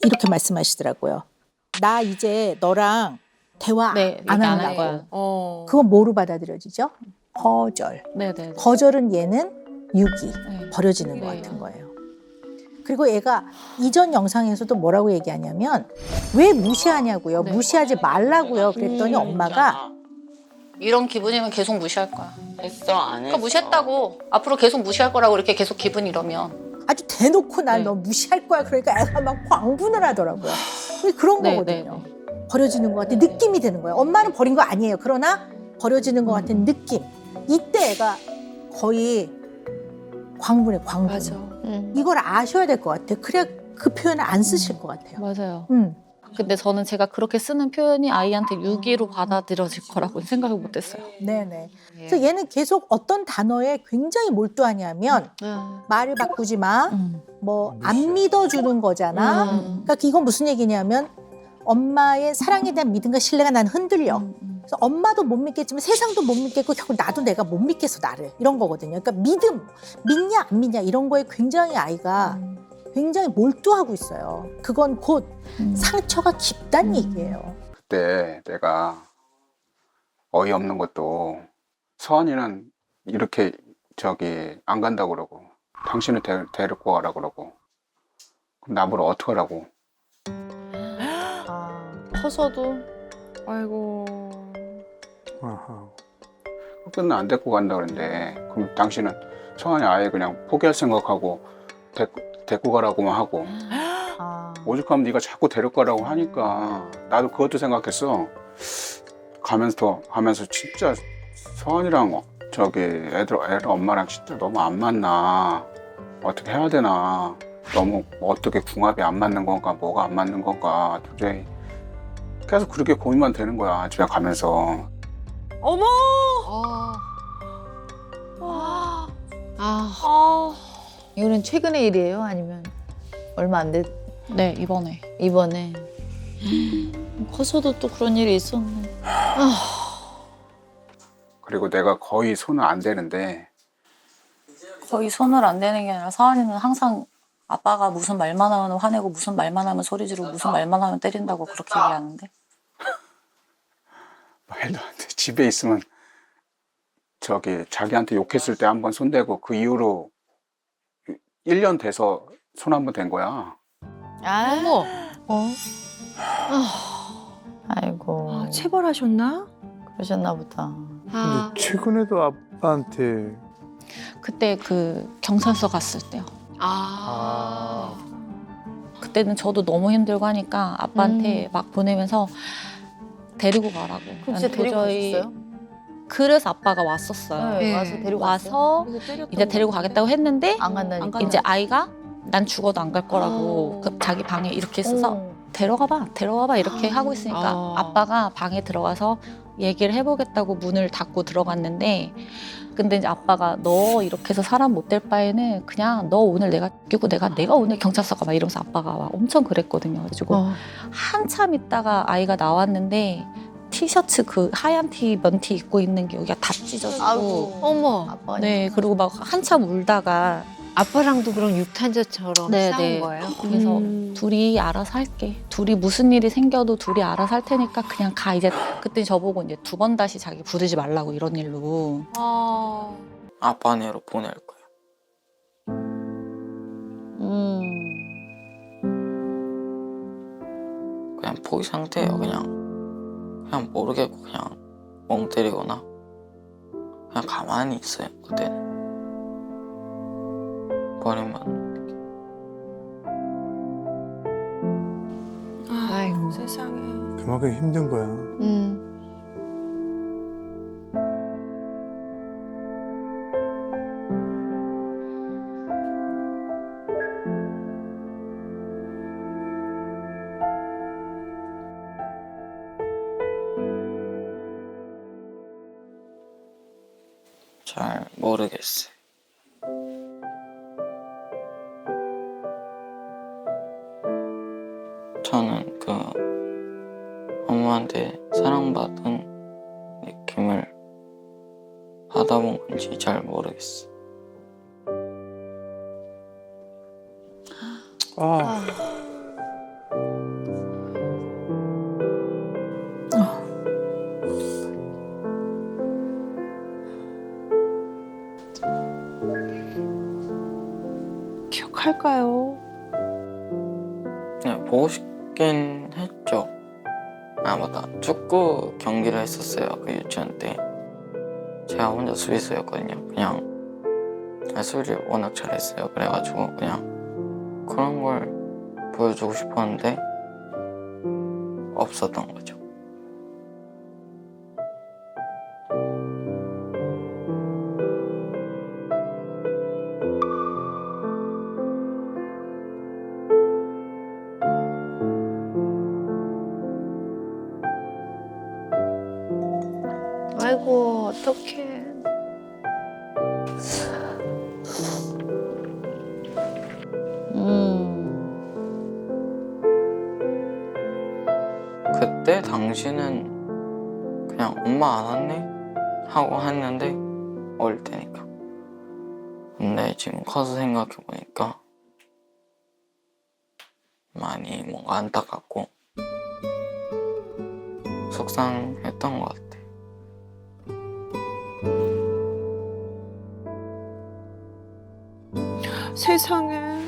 이렇게 말씀하시더라고요. 나 이제 너랑 대화 네, 안 한다고. 할 거야. 어. 그건 뭐로 받아들여지죠? 거절. 네 네. 거절은 얘는 유기, 네. 버려지는 것 네. 같은 거예요. 그리고 얘가 이전 영상에서도 뭐라고 얘기하냐면 왜 무시하냐고요. 네. 무시하지 말라고요. 그랬더니 음. 엄마가 이런 기분이면 계속 무시할 거야. 했어 안 했어. 그러니까 무시했다고 앞으로 계속 무시할 거라고 이렇게 계속 기분 이러면 아주 대놓고 날 네. 너 무시할 거야. 그러니까 애가 막 광분을 하더라고요. 그런 네, 거거든요. 네, 버려지는 것 같은 느낌이 드는 거예요. 엄마는 버린 거 아니에요. 그러나 버려지는 것 음. 같은 느낌. 이때 애가 거의 광분에 광분. 맞아. 이걸 아셔야 될 것 같아요. 그래 그 표현을 안 쓰실 것 같아요. 맞아요. 음. 근데 저는 제가 그렇게 쓰는 표현이 아이한테 유기로 받아들여질 거라고 생각을 못했어요. 네네. 그래서 얘는 계속 어떤 단어에 굉장히 몰두하냐면 말을 바꾸지 마, 음. 뭐 안 믿어주는 거잖아. 음. 그러니까 이건 무슨 얘기냐면 엄마의 사랑에 대한 믿음과 신뢰가 난 흔들려. 음. 그래서 엄마도 못 믿겠지만 세상도 못 믿겠고 결국 나도 내가 못 믿겠어 나를 이런 거거든요. 그러니까 믿음 믿냐 안 믿냐 이런 거에 굉장히 아이가 굉장히 몰두하고 있어요. 그건 곧 음. 상처가 깊다는 음. 얘기예요. 그때 내가 어이없는 것도 서한이는 이렇게 저기 안 간다고 그러고 당신을 데, 데리고 가라 그러고 그럼 나보러 어떡하라고 커서도 아이고. 아하. 끝은 안 데리고 간다 그러는데 그럼 당신은 서한이 아예 그냥 포기할 생각하고 데, 데리고 가라고만 하고 아. 오죽하면 네가 자꾸 데려가라고 하니까 나도 그것도 생각했어. 가면서 가면서 진짜 서한이랑 어- 저기 애들 애들 엄마랑 진짜 너무 안 맞나 어떻게 해야 되나 너무 어떻게 궁합이 안 맞는 건가 뭐가 안 맞는 건가 도저히 계속 그렇게 고민만 되는 거야 집에 가면서 어머. 아, 아. 이거는 최근의 일이에요? 아니면 얼마 안 됐, 네 이번에 이번에? 커서도 또 그런 일이 있었네. 그리고 내가 거의 손을 안 대는데 거의 손을 안 대는 게 아니라 서한이는 항상 아빠가 무슨 말만 하면 화내고 무슨 말만 하면 소리 지르고 무슨 말만 하면 때린다고 그렇게 얘기하는데 말도 안 돼. 집에 있으면 저기 자기한테 욕했을 때 한 번 손대고 그 이후로 1년 돼서 손 한 번 댄 거야. 아, 어머. 어? 아이고. 아, 체벌하셨나? 그러셨나 보다. 아. 근데 최근에도 아빠한테 그때 그 경찰서 갔을 때요. 아. 그때는 저도 너무 힘들고 하니까 아빠한테 막 보내면서 데리고 가라고. 그럼 진짜 난 데리고 도저히- 가셨어요? 그래서 아빠가 왔었어요. 네, 네. 와서 데리고 와서 이제 데리고 가겠다고 했는데 안 간다니까. 이제 아이가 난 죽어도 안 갈 거라고 어. 그 자기 방에 이렇게 있어서 어. 데려가봐 데려가봐 이렇게 하고 있으니까 아. 아빠가 방에 들어가서 얘기를 해보겠다고 문을 닫고 들어갔는데 근데 이제 아빠가 너 이렇게 해서 사람 못 될 바에는 그냥 너 오늘 내가 죽이고 내가 내가 오늘 경찰서 가봐 이러면서 아빠가 막 엄청 그랬거든요 그래가지고 어. 한참 있다가 아이가 나왔는데 티셔츠 그 하얀 티 면티 입고 있는 게 여기가 다 찢어지고 아이고. 어머. 네 그리고 막 한참 울다가 아빠랑도 그럼 육탄자처럼 네, 싸운 네. 거예요? 그래서 음. 둘이 알아서 할게. 둘이 무슨 일이 생겨도 둘이 알아서 할 테니까 그냥 가. 이제 그때 저보고 이제 두 번 다시 자기 부르지 말라고 이런 일로. 아. 아빠네로 보낼 거야. 음. 그냥 포기 상태예요. 그냥 그냥 모르겠고 그냥 멍 때리거나 그냥 가만히 있어요. 그때는 버리면 아이고 세상에. 그만큼 힘든 거야. 음. 잘 모르겠어요. 저는 그 엄마한테 사랑받은 느낌을 받아본 건지 잘 모르겠어. 아, 어떨까요? 네, 보고 싶긴 했죠. 아 맞다 축구 경기를 했었어요 그 유치원 때 제가 혼자 수비수였거든요 그냥 아, 수비를 워낙 잘했어요 그래가지고 그냥 그런 걸 보여주고 싶었는데 없었던 거죠 그때 당시는 그냥 엄마 안 왔네 하고 했는데 어릴 때니까 근데 지금 커서 생각해 보니까 많이 뭔가 안타깝고 속상했던 것 같아. 세상에.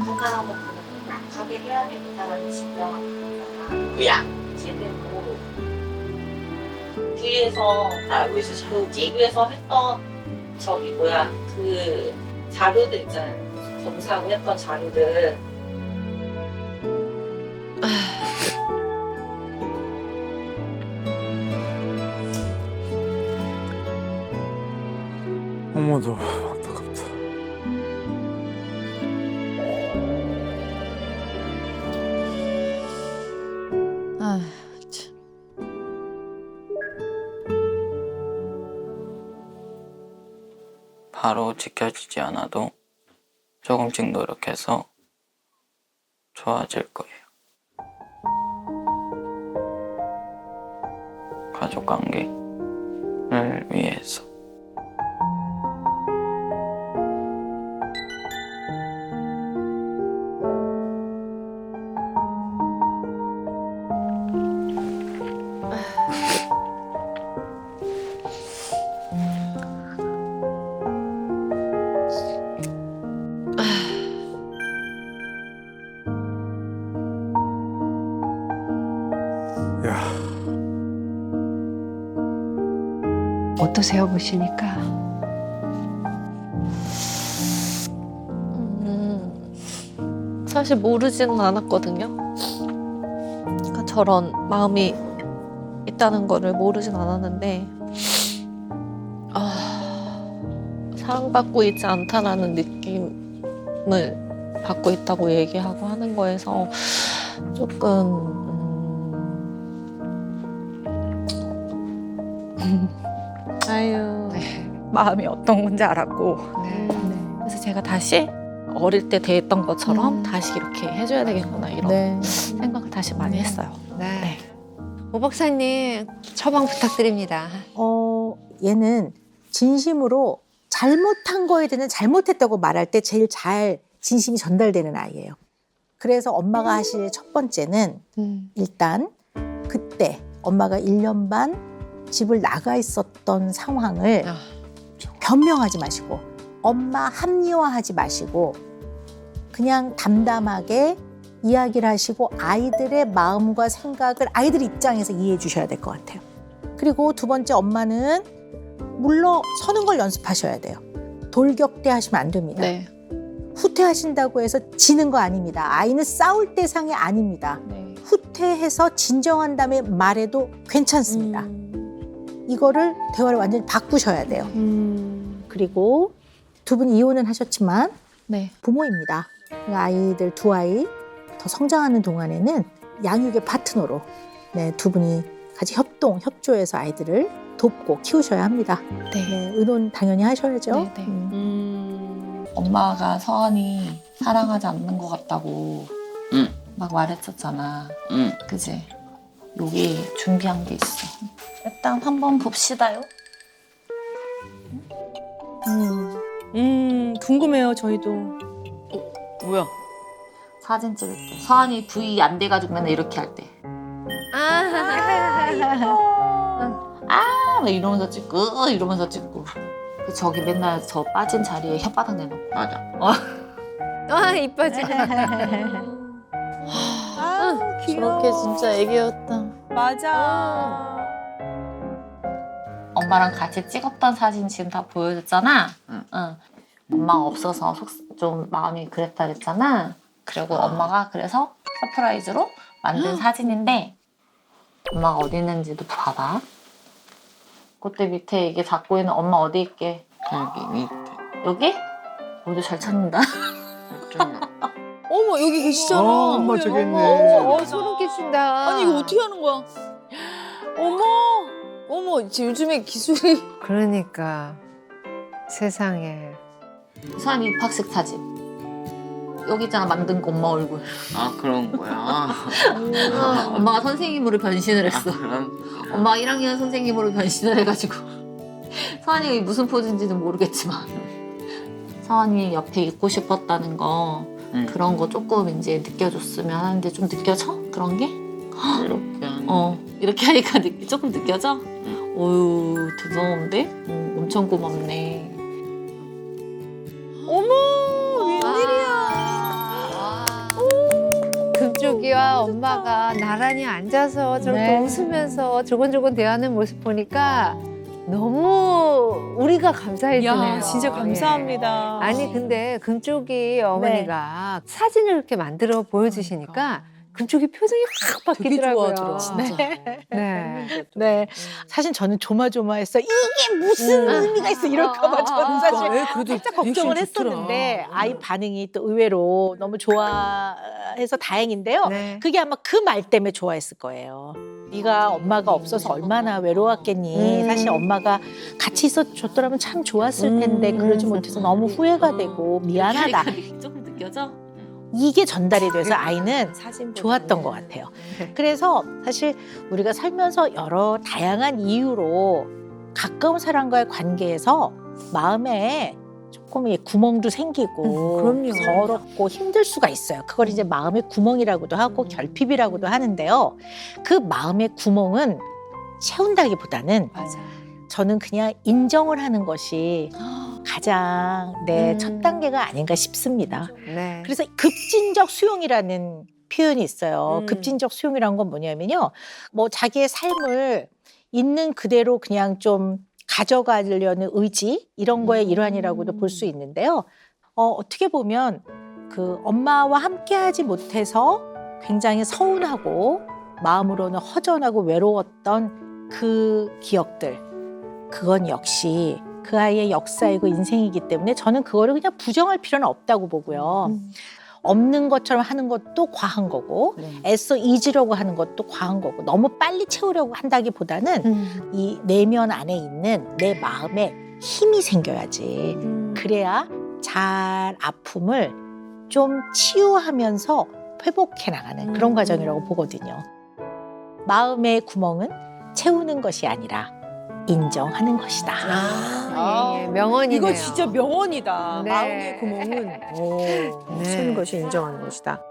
약한 사람은 약하게 해야 된다는 진정한 야. 제대로 뒤에서 알고 있어 그 TV에서 했던 저기 뭐야 그 자료들 있잖아요. 검사하고 했던 자료들. 어머도 지켜지지 않아도 조금씩 노력해서 좋아질 거예요. 가족 관계를 위해서. 어떠세요 보시니까? 음, 사실 모르지는 않았거든요. 그러니까 저런 마음이 있다는 거를 모르진 않았는데, 아, 사랑받고 있지 않다라는 느낌을 받고 있다고 얘기하고 하는 거에서 조금, 음, 아유, 마음이 어떤 건지 알았고 네. 그래서 제가 다시 어릴 때 대했던 것처럼 음. 다시 이렇게 해줘야 되겠구나 이런 네. 생각을 다시 많이 했어요. 네. 오 박사님 처방 부탁드립니다. 어, 얘는 진심으로 잘못한 거에 대해서 잘못했다고 말할 때 제일 잘 진심이 전달되는 아이예요. 그래서 엄마가 하실 첫 번째는 음. 일단 그때 엄마가 1년 반 집을 나가 있었던 상황을 아. 변명하지 마시고 엄마 합리화하지 마시고 그냥 담담하게 이야기를 하시고 아이들의 마음과 생각을 아이들 입장에서 이해해 주셔야 될 것 같아요. 그리고 두 번째 엄마는 물러 서는 걸 연습하셔야 돼요. 돌격대 하시면 안 됩니다. 네. 후퇴하신다고 해서 지는 거 아닙니다. 아이는 싸울 대상이 아닙니다. 네. 후퇴해서 진정한 다음에 말해도 괜찮습니다. 음, 이거를 대화를 완전히 바꾸셔야 돼요. 음. 그리고 두 분 이혼은 하셨지만 네. 부모입니다. 그 아이들 두 아이 더 성장하는 동안에는 양육의 파트너로 네, 두 분이 같이 협동, 협조해서 아이들을 돕고 키우셔야 합니다. 네. 네, 의논 당연히 하셔야죠. 네, 네. 음. 음. 엄마가 서한이 사랑하지 않는 것 같다고 응. 막 말했었잖아. 응. 그지? 여기 준비한 게 있어. 일단 한번 봅시다요. 음, 음 궁금해요 저희도. 뭐야? 사진 찍을 때. 서한이 V 안 돼가지고 맨날 이렇게 할 때. 아, 아, 막 이러면서 찍고, 이러면서 찍고. 그 저기 맨날 저 빠진 자리에 혓바닥 내놓고. 맞아. 아 이뻐지. 아, 저렇게 진짜 애기였다. 맞아. 엄마랑 같이 찍었던 사진 지금 다 보여줬잖아. 응. 응. 엄마가 없어서 속, 좀 마음이 그랬다 그랬잖아. 그리고 엄마가 그래서 서프라이즈로 만든 사진인데 엄마가 어디 있는지도 봐봐. 그때 밑에 이게 잡고 있는 엄마 어디 있게? 여기 밑에. 여기? 어디 잘 찾는다. 좀 어머 여기 계시잖아. 어, 엄마 저기 있네. 어머, 어 소름 끼친다. 아니 이거 어떻게 하는 거야? 어머, 어머 지금 요즘에 기술이. 그러니까 세상에. 수환이 입학식 사진. 여기 있잖아 만든 거 엄마 얼굴. 아 그런 거야. 엄마가 선생님으로 변신을 아, 했어. 그런 엄마 1학년 선생님으로 변신을 해가지고 서한이 무슨 포즈인지는 모르겠지만 서한이 옆에 있고 싶었다는 거 응. 그런 거 조금 이제 느껴줬으면 하는데 좀 느껴져? 그런 게? 이렇게 하는. 어 이렇게 하니까 느, 조금 느껴져? 어유 대단한데? 어, 엄청 고맙네 어머 웬일이야. 아. 금쪽이와 엄마가 나란히 앉아서 저렇게 네. 웃으면서 조곤조곤 대하는 모습 보니까 너무 우리가 감사해지네요. 야 진짜 감사합니다. 예. 아니 근데 금쪽이 어머니가 사진을 이렇게 만들어 보여주시니까 금쪽이 표정이 확 되게 바뀌더라고요. 좋아하더라. 진짜. 네. 네. 사실 저는 조마조마했어. 이게 무슨 음. 의미가 있어 이럴까봐 저는 사실 애 그래도 살짝 걱정을 했었는데 아이 반응이 또 의외로 너무 좋아해서 다행인데요. 네. 그게 아마 그 말 때문에 좋아했을 거예요. 네가 엄마가 없어서 얼마나 외로웠겠니. 음. 사실 엄마가 같이 있어줬더라면 참 좋았을 텐데 그러지 못해서 너무 후회가 되고 미안하다. 조금 느껴져? 이게 전달이 돼서 아이는 좋았던 것 같아요. 네. 그래서 사실 우리가 살면서 여러 다양한 이유로 가까운 사람과의 관계에서 마음에 조금 의 구멍도 생기고 음. 서럽고 힘들 수가 있어요. 그걸 이제 마음의 구멍이라고도 하고 결핍이라고도 하는데요. 그 마음의 구멍은 채운다기보다는 맞아. 저는 그냥 인정을 하는 것이 가장 내 음. 첫 단계가 아닌가 싶습니다. 네. 그래서 급진적 수용이라는 표현이 있어요. 음. 급진적 수용이라는 건 뭐냐면요. 뭐 자기의 삶을 있는 그대로 그냥 좀 가져가려는 의지 이런 거의 일환이라고도 볼 수 있는데요. 어, 어떻게 보면 그 엄마와 함께하지 못해서 굉장히 서운하고 마음으로는 허전하고 외로웠던 그 기억들 그건 역시 그 아이의 역사이고 인생이기 때문에 저는 그거를 그냥 부정할 필요는 없다고 보고요. 없는 것처럼 하는 것도 과한 거고 애써 잊으려고 하는 것도 과한 거고 너무 빨리 채우려고 한다기보다는 음. 이 내면 안에 있는 내 마음에 힘이 생겨야지. 음. 그래야 잘 아픔을 좀 치유하면서 회복해 나가는 그런 음. 과정이라고 보거든요. 마음의 구멍은 채우는 것이 아니라 인정하는 것이다. 아, 예, 예. 명언이네요. 이거 진짜 명언이다. 네. 마음의 구멍은 오, 네. 채우는 것이 인정하는 것이다.